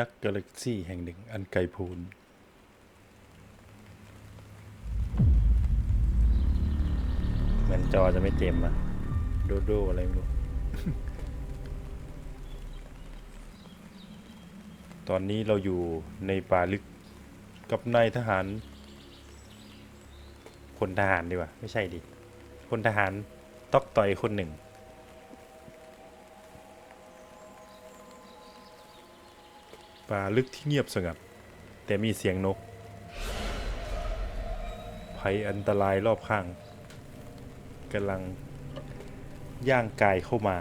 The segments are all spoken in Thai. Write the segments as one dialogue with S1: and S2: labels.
S1: นักกาแล็กซี่แห่งหนึ่งอันไกลโพ้นเหมือนจอจะไม่เต็มอะโดโดอะไรไม่รู้ ตอนนี้เราอยู่ในป่าลึกกับนายทหารพลทหารดีกว่า ไม่ใช่ดิพลทหารตอกต่อยคนหนึ่ง ป่าลึกที่เงียบสงัด แต่มีเสียงนก ภัยอันตรายรอบข้างกำลังย่างกายเข้ามา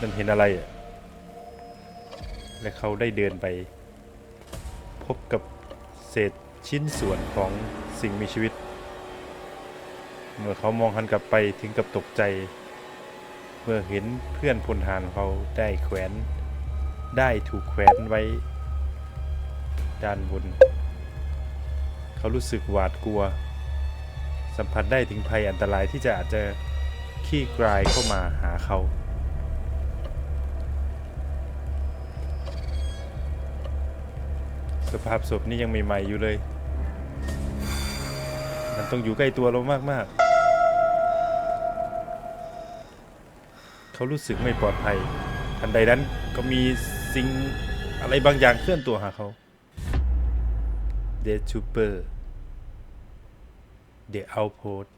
S1: นั่นเห็นอะไรอะ และเขาได้เดินไป พบกับเศษชิ้นส่วนของสิ่งมีชีวิต เมื่อเขามองหันกลับไปถึงกับตกใจ มื่อเห็นเพื่อนพลทหารเขาได้แขวนได้ถูกแขวนไว้ด้านบน เขารู้สึกหวาดกลัว สัมผัสได้ถึงภัยอันตรายที่จะอาจจะขี้กลายเข้ามาหาเขา สภาพศพนี่ยังใหม่ๆอยู่เลย มันต้องอยู่ใกล้ตัวเรามากๆ เขารู้สึกไม่ปลอดภัย ทันใดนั้นก็มีสิ่งอะไรบางอย่างเคลื่อนตัวหาเขา The Trooper The Outpost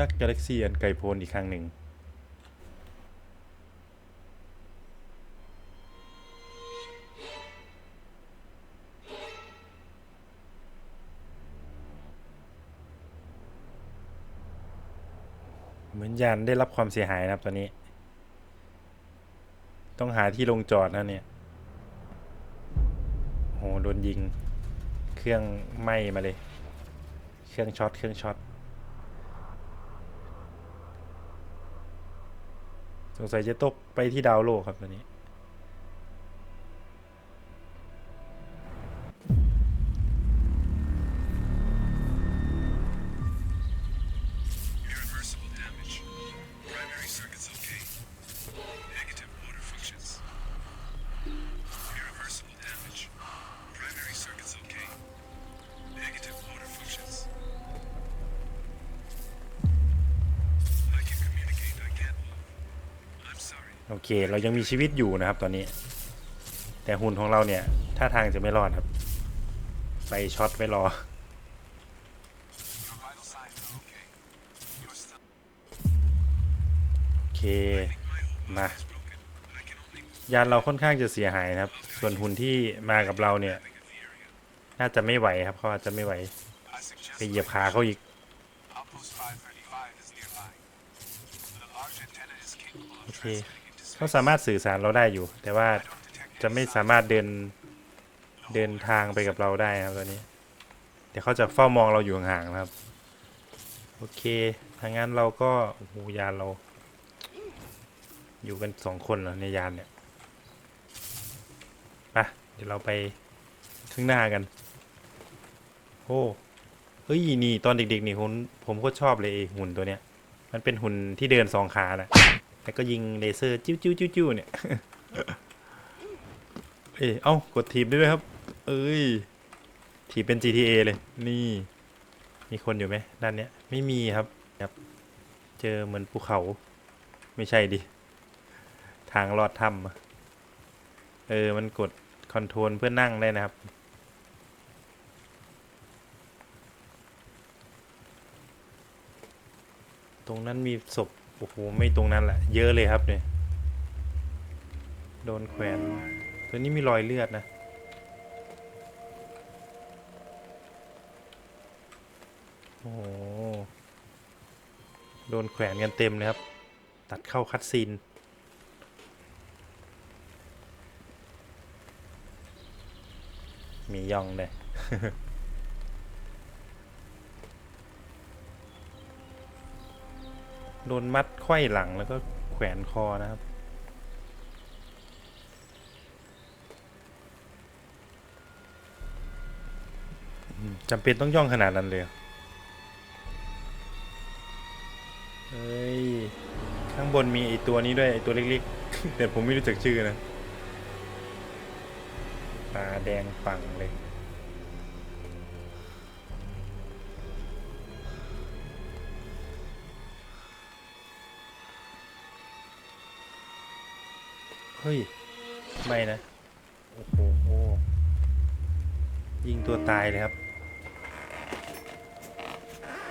S1: นักกาแล็กซี่อันไกลโพ้นอีกครั้งหนึ่ง เหมือนยานได้รับความเสียหายนะครับตอนนี้ ต้องหาที่ลงจอดนะเนี่ยโหโดนยิง เครื่องไหม้มาเลย เครื่องช็อตเครื่องช็อตสงสัยจะตกไปที่ดาวโลกครับตอนนี้ โอเค เรายังมีชีวิตอยู่นะครับตอนนี้ แต่หุ่นของเราเนี่ยท่าทางจะไม่รอดครับ ไปช็อตไว้รอ โอเค มายานเราค่อนข้างจะเสียหายนะครับ ส่วนหุ่นที่มากับเราเนี่ย น่าจะไม่ไหวครับเขาอาจจะไม่ไหว ไปเหยียบขาเขาอีก
S2: Outpost 535 is nearby.
S1: เขาสามารถสื่อสารเราได้อยู่ แต่ว่าจะไม่สามารถเดินเดินทางไปกับเราได้ครับตอนนี้ เดี๋ยวเขาจะเฝ้ามองเราอยู่ห่างๆนะครับ โอเคทางนั้นเราก็โอ้โหยานเรา อยู่กันสองคนเหรอในยานเนี่ยไปเดี๋ยวเราไปข้างหน้ากันโอ้เฮ้ยนี่ตอนเด็กๆนี่ผมผมก็ชอบเลยหุ่นตัวเนี้ย มันเป็นหุ่นที่เดินสองขานะ แล้วก็ยิงเลเซอร์จิ้วจิ้วจิ้วจิ้วเนี่ย เอ้ยเอ้ากดทีบได้ด้วยครับ เอ้ยทีบเป็น GTA เลย นี่ มีคนอยู่ไหมด้านเนี้ย ไม่มีครับครับ เจอเหมือนภูเขา ไม่ใช่ดิ ทางลอดถ้ำเออ มันกดคอนโทรลเพื่อนั่งได้นะครับตรงนั้นมีศพ โอ้โหไม่ตรงนั้นแหละ เยอะเลยครับเนี่ยโดนแขวนตัวนี้มีรอยเลือดนะโอ้โหโดนแขวนกันเต็มเลยครับ ตัดเข้าคัดซีนมีย่องเลย โดนมัดไขว้หลังแล้วก็แขวนคอนะครับ จำเป็นต้องย่องขนาดนั้นเลยเฮ้ย ข้างบนมีไอตัวนี้ด้วยไอตัวเล็กๆ แต่ผมไม่รู้จักชื่อนะ ตาแดงปังเลย เฮ้ย ไม่นะ โอ้โห ยิงตัวตายเลยครับ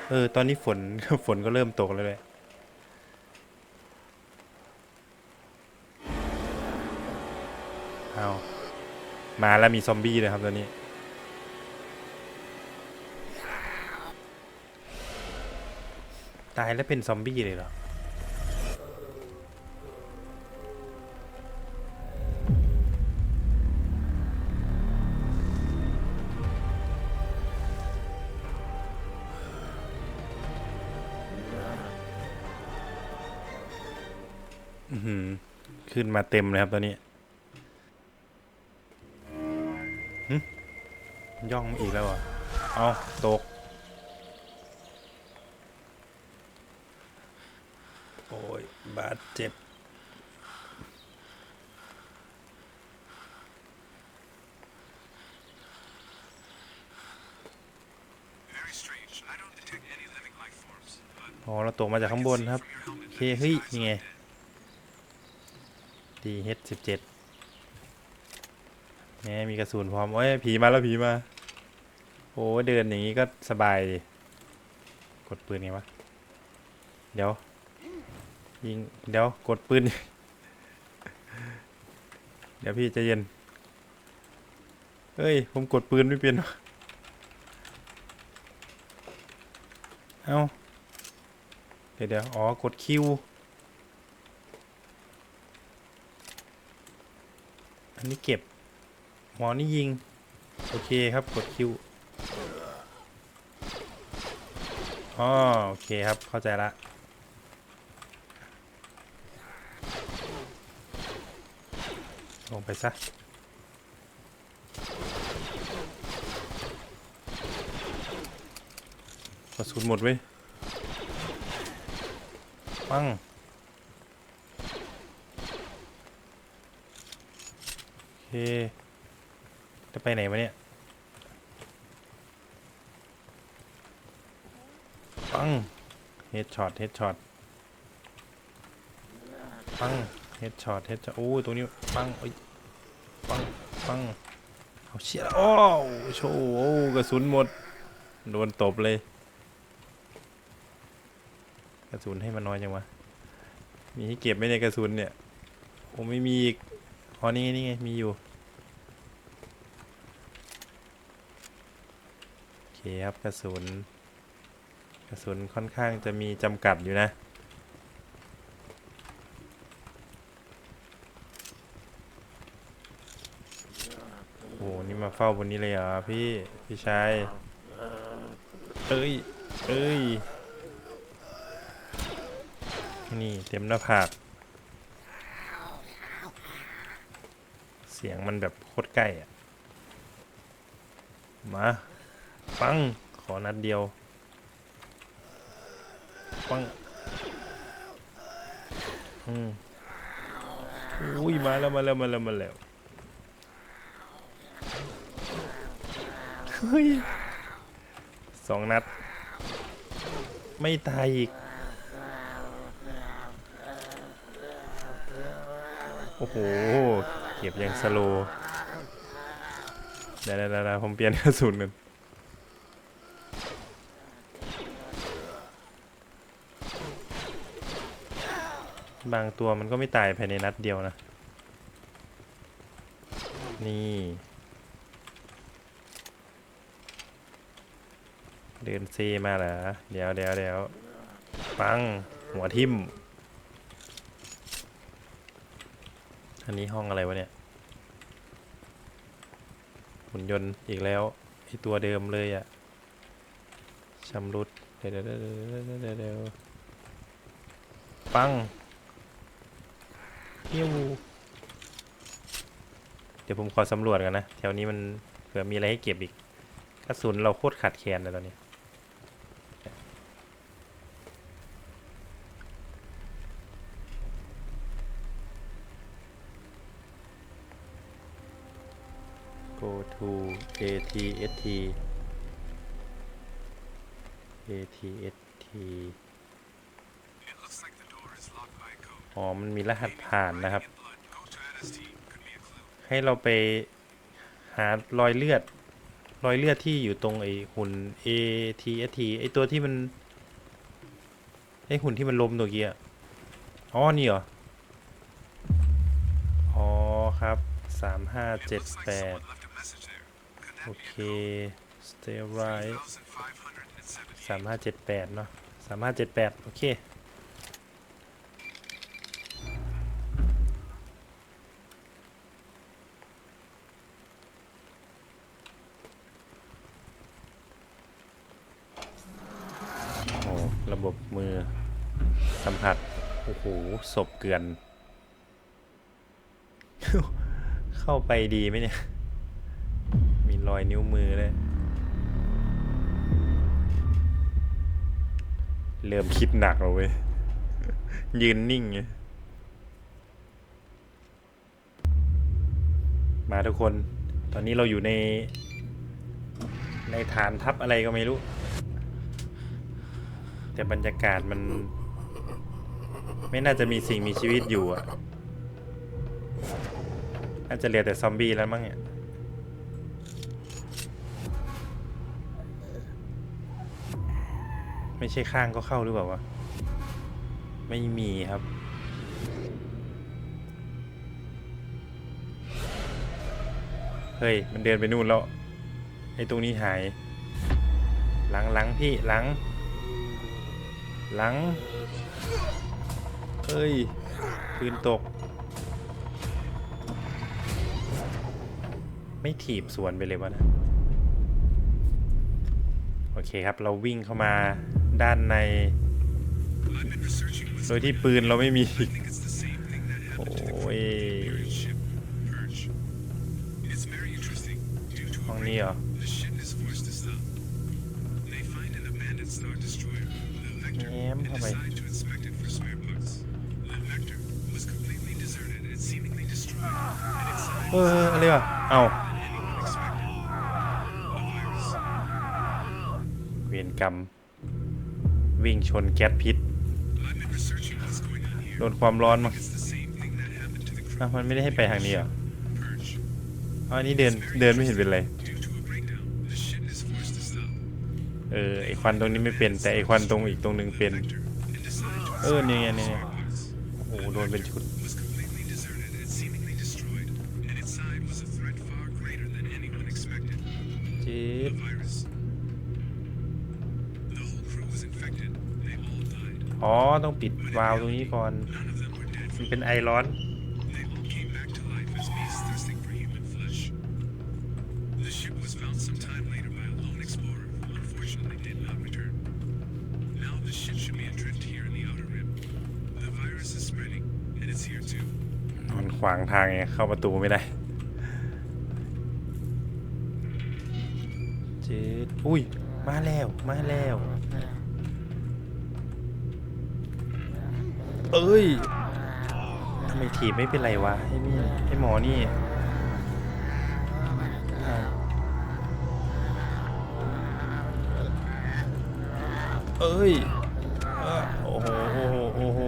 S1: เออ ตอนนี้ฝน ฝนก็เริ่มตกแล้วเลยเอามาแล้วมีซอมบี้เลยครับตอนนี้ ตายแล้วเป็นซอมบี้เลยเหรอ อื้อหือขึ้นมาเต็มเลยครับตอนนี้หึย่องมาอีกแล้วเหรอะเอาตก โอ้ย บาดเจ็บ
S2: Very strange. I don't detect any living life forms, but
S1: อ๋อเราตกมาจากข้างบนครับ
S2: from your
S1: โอ
S2: helmet
S1: เค เฮ้ย นี่ไง ดีเฮดสิบเจ็ดแหมมีกระสุนพร้อม โอ้ย ผีมาแล้วผีมา โอ้เดินอย่างนี้ก็สบายดิกดปืนไงวะ เดี๋ยว ยิง เดี๋ยว กดปืน เดี๋ยวพี่จะเย็น เฮ้ย ผมกดปืนไม่เป็นเอ้าเดี๋ยวเดี๋ยวอ๋อ กดคิว อันนี้เก็บ หมอนี่ยิง โอเคครับกดคิวอ๋อโอเคครับ เข้าใจละลงไปซะกระสุนหมดเว้ย ปัง โอ เค จะไปไหนวะเนี่ย ปัง เฮดช็อต เฮดช็อต ปัง เฮดช็อต เฮดช็อต โอ้ตรงนี้ ปังเอ้ยปัง ปัง เอาเชี่ยโอ้โชว์โอ้กระสุนหมด โดนตบเลย กระสุนให้มันน้อยจังวะ มีให้เก็บไหมในกระสุนเนี่ย ผมไม่มีอีก อ๋อนี่นี่ไงมีอยู่โอเคครับกระสุน กระสุนค่อนข้างจะมีจำกัดอยู่นะโอ้โหนี่มาเฝ้าบนนี้เลยเหรอพี่พี่ชายเอ้ยเอ้ยนี่เต็มหน้าผาก เสียงมันแบบโคตรใกล้อะมา ปัง ขอนัดเดียว ปัง อืมอุ้ย มาแล้ว มาแล้ว มาแล้ว มาแล้ว เฮ้ยสองนัด ไม่ตายอีก โอ้โห เก็บอย่างสโลว์เดี๋ยวเดี๋ยวเดี๋ยวผมเปลี่ยนกระสุนกันบางตัวมันก็ไม่ตายภายในนัดเดียวนะ นี่ เดินซีมาเหรอ เดี๋ยวเดี๋ยวเดี๋ยวปัง หัวทิ่ม อันนี้ห้องอะไรวะเนี่ย หุ่นยนต์อีกแล้วไอตัวเดิมเลยอะชำรุด เดี๋ยวเดี๋ยวเดี๋ยวเดี๋ยวเดี๋ยวเดี๋ยวปังปิ้วเดี๋ยวผมขอสำรวจกันนะ แถวนี้มันเผื่อมีอะไรให้เก็บอีกกระสุนเราโคตรขาดแคลนเลยตอนนี้
S2: a code.
S1: อ๋อ มันมีรหัสผ่านนะครับ ให้เราไปหารอยเลือด รอยเลือดที่อยู่ตรงไอหุ่น ATST ไอตัวที่มัน ไอหุ่นที่มันลมตัวกี้อะอ๋อ นี่เหรอ อ๋อ ครับสามห้าเจ็ดแปด โอเค
S2: a code?
S1: stay right สามห้าเจ็ดแปดเนาะสามห้าเจ็ดแปดโอเคโอ้ระบบมือ สัมผัส โอ้โหศพเกลือน เข้าไปดีไหมเนี่ย รอยนิ้วมือเลยเริ่มคิดหนักแล้วเว้ย ยืนนิ่งไงมาทุกคน ตอนนี้เราอยู่ใน ในฐานทัพอะไรก็ไม่รู้ แต่บรรยากาศมัน ไม่น่าจะมีสิ่งมีชีวิตอยู่อะ น่าจะเหลือแต่ซอมบี้แล้วมั้งเนี่ย ไม่ใช่ข้างก็เข้าหรือเปล่าวะ ไม่มีครับ เฮ้ย มันเดินไปนู่นแล้ว ไอ้ตรงนี้หาย หลังหลังพี่หลัง หลัง เฮ้ยปืนตก ไม่ถีบสวนไปเลยวะนะโอเคครับ เราวิ่งเข้ามา ด้านใน โดยที่ปืนเราไม่มี โอ้ยห้องนี้เหรอ
S2: แง้มทำไม
S1: เอออะไรวะเอาเวรกรรม วิ่งชนแก๊สพิษ
S2: I've been researching what's going on here.
S1: โดนความร้อนมั้ง
S2: It's the same thing that happened to the crew
S1: อ้าวมันไม่ได้ให้ไปทางนี้เหรอ
S2: Purge.
S1: อ๋ออันนี้เดินเดินไม่เห็นเป็นไร
S2: Due to a breakdown, the ship is forced to stop.
S1: เออไอควันตรงนี้ไม่เป็น แต่ไอควันตรงอีกตรงหนึ่งเป็น
S2: Vector and decide to
S1: เออเนี่ยเนี่ยเนี่ย
S2: parts.
S1: โอ้โหโดนเป็นชุด
S2: was completely
S1: อ๋อ ต้องปิดวาล์วตรงนี้ก่อน
S2: None of them were dead.
S1: มันเป็นไอร้อน
S2: They all came back to life as beasts thirsting for human flesh. The ship was found some time later by a lone explorer who unfortunately did not return. Now the ship should be adrift here in the outer rim. The virus is spreading, and it's here too.
S1: มันขวางทางไงเข้าประตูไม่ได้เจ็ดอุ้ย มาแล้ว มาแล้ว เอ้ยทำไมถีบไม่เป็นไรวะไอ้นี่ไอ้หมอนี่เอ้ยโอ้โหโอ้โหโอ้โห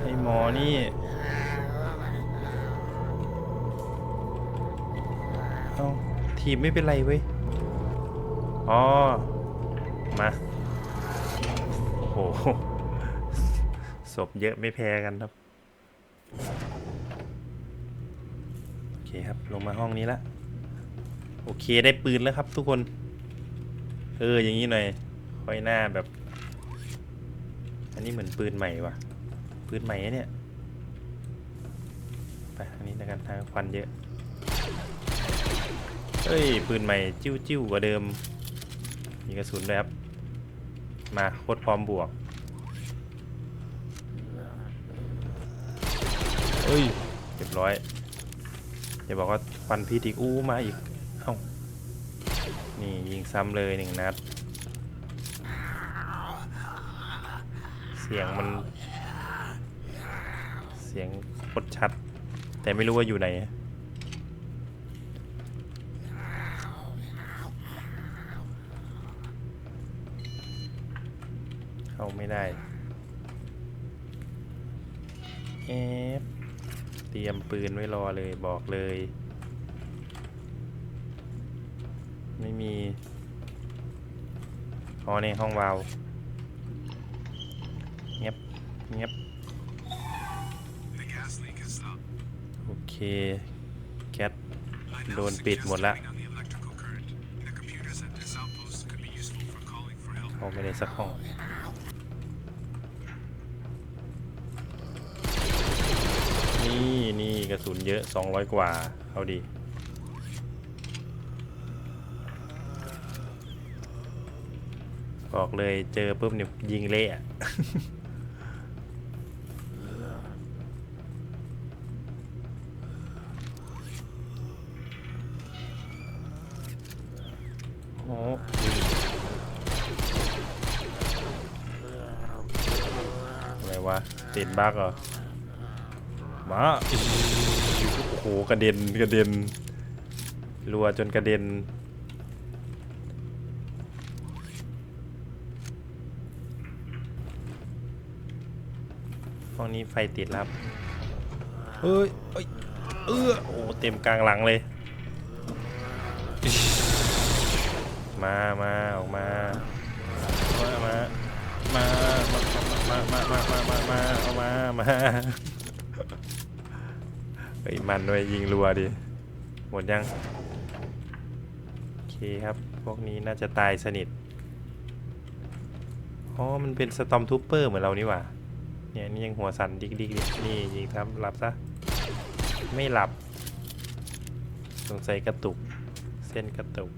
S1: ไอ้หมอนี่เอาทีมไม่เป็นไรเว้ยอ๋อมาโอ้โห ศพเยอะไม่แพ้กันครับ โอเคครับ ลงมาห้องนี้ละ โอเคได้ปืนแล้วครับทุกคน เออ อย่างนี้หน่อยค่อยหน้าแบบ อันนี้เหมือนปืนใหม่ว่ะ ปืนใหม่เนี่ย ไปทางนี้แล้วกันทางควันเยอะ เฮ้ย ปืนใหม่จิ้วจิ้วกว่าเดิม มีกระสุนด้วยครับ มาโคตรพร้อมบวก ฮ้ยเรียบร้อยอย่าบอกว่าฟันพีติกอู้มาอีก เอ้า นี่ยิงซ้ำเลยหนึ่งนัด เสียงมัน เสียงกดชัด แต่ไม่รู้ว่าอยู่ไหนเข้าไม่ได้เอฟ เตรียมปืนไว้รอเลยบอกเลย ไม่มีอ๋อในห้องวาวเงียบเงียบโอเค แคทโดนปิดหมดละเขาไม่ได้สักห้องนี่ กระสุนเยอะ 200 กว่า เอาดี บอกเลยเจอปุ๊บเนี่ยยิงเละอะโอ้อะไรวะติดบั๊กเหรอ มาโอ้โหกระเด็นกระเด็นรัวจนกระเด็น ห้องนี้ไฟติดแล้วครับ เฮ้ยเอ้ยเออโอ้เต็มกลางหลังเลย มามาออกมา มา มา มา มา มา มา มา มา มาเอามามา เฮ้ยมันด้วยยิงรัวดิ หมดยัง โอเคครับ พวกนี้น่าจะตายสนิท อ๋อ มันเป็นสตอมทูเปอร์เหมือนเรานี่หว่า เนี่ยนี่ยังหัวสั่นดิกดิกดินี่ยิงทำหลับซะ ไม่หลับ สงสัยกระตุก เส้นกระตุก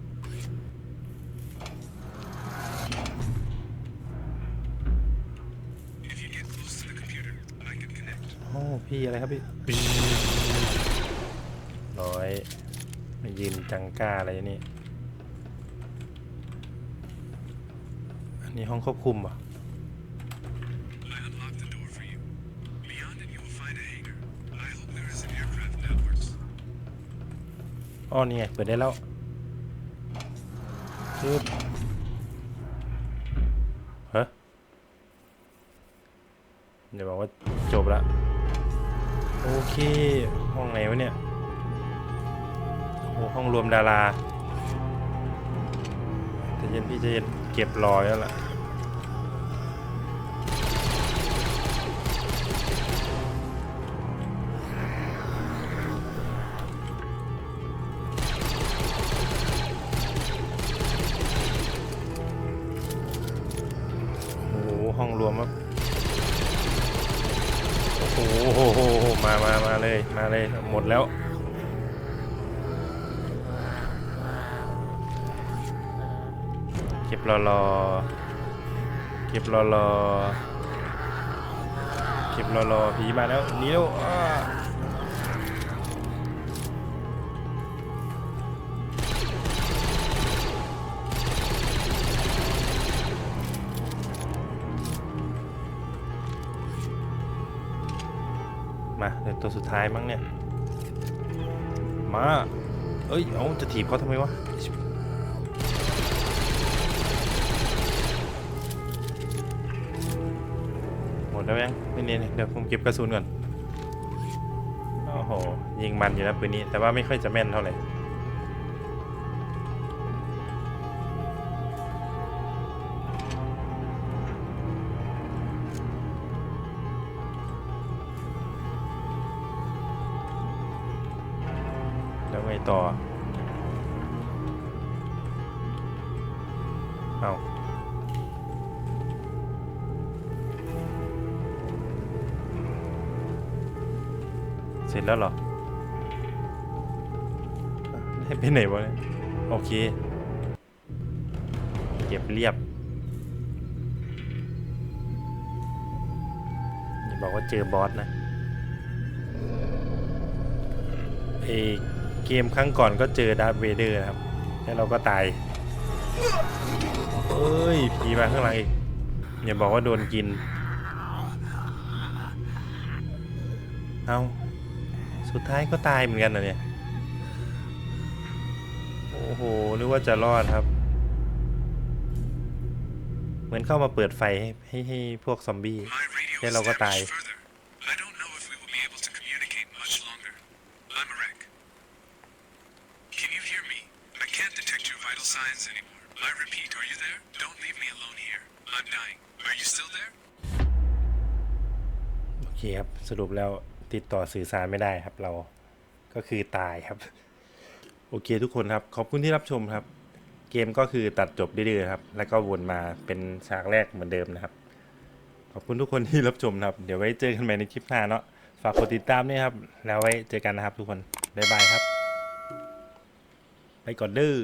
S1: โอ้พี่อะไรครับพี่ ร้อยมายืนจังก้าอะไรนี่ อันนี้ห้องควบคุมเหรอะ
S2: I unlocked the door for you. Beyond it, you will find a hangar. I hope there is an aircraft that works.
S1: อ๋อนี่ไง เปิดได้แล้วปึ๊บฮะเดี๋ยวบอกว่าจบละ โอเค ห้องไหนวะเนี่ย โอ้ห้องรวมดาราใจเย็นพี่ใจเย็นเก็บรอยแล้วล่ะโอ้หห้องรวมครับโอ้โหมามามาเลย มาเลย หมดแล้ว ก็บรอรอเก็บรอรอเก็บรอรอผีมาแล้วหนีแล้วมาเดี๋ยวตัวสุดท้ายมั้งเนี่ย มา เอ้ย เอาจะถีบเขาทำไมวะ หมดแล้วยังไม่เนียนเดี๋ยวผมเก็บกระสุนก่อน โอ้โห ยิงมันอยู่นะปืนนี้ แต่ว่าไม่ค่อยจะแม่นเท่าไหร่ โอเค เก็บเรียบอย่าบอกว่าเจอบอสนะเอเกมครั้งก่อนก็เจอดาร์ธเวเดอร์นะครับ แล้วเราก็ตายเอ้ยผีมาข้างหลังอีกอย่าบอกว่าโดนกิน เอาสุดท้ายก็ตายเหมือนกันนะเนี่ย โอ้โหนึกว่าจะรอดครับ เหมือนมือนเข้ามาเปิดไฟให้ให้ให้พวกซอมบี้
S2: My radio
S1: Hello,
S2: is
S1: what
S2: damaged
S1: I-
S2: further. I don't know if we will be able to communicate much longer. I'm a wreck. Can you hear me? I can't detect your vital signs anymore. I repeat, are you there? Don't leave me alone here. I'm dying. Are you still there?
S1: โอเคครับ สรุปแล้วติดต่อสื่อสารไม่ได้ครับเรา ก็คือตายครับ โอเคทุกคนครับ ขอบคุณที่รับชมครับ เกมก็คือตัดจบดื้อๆครับ แล้วก็วนมาเป็นฉากแรกเหมือนเดิมนะครับ ขอบคุณทุกคนที่รับชมนะครับ เดี๋ยวไว้เจอกันใหม่ในคลิปหน้าเนาะ ฝากกดติดตามด้วยครับ แล้วไว้เจอกันนะครับทุกคน บ๊ายบายครับ ไปก่อนดื้อ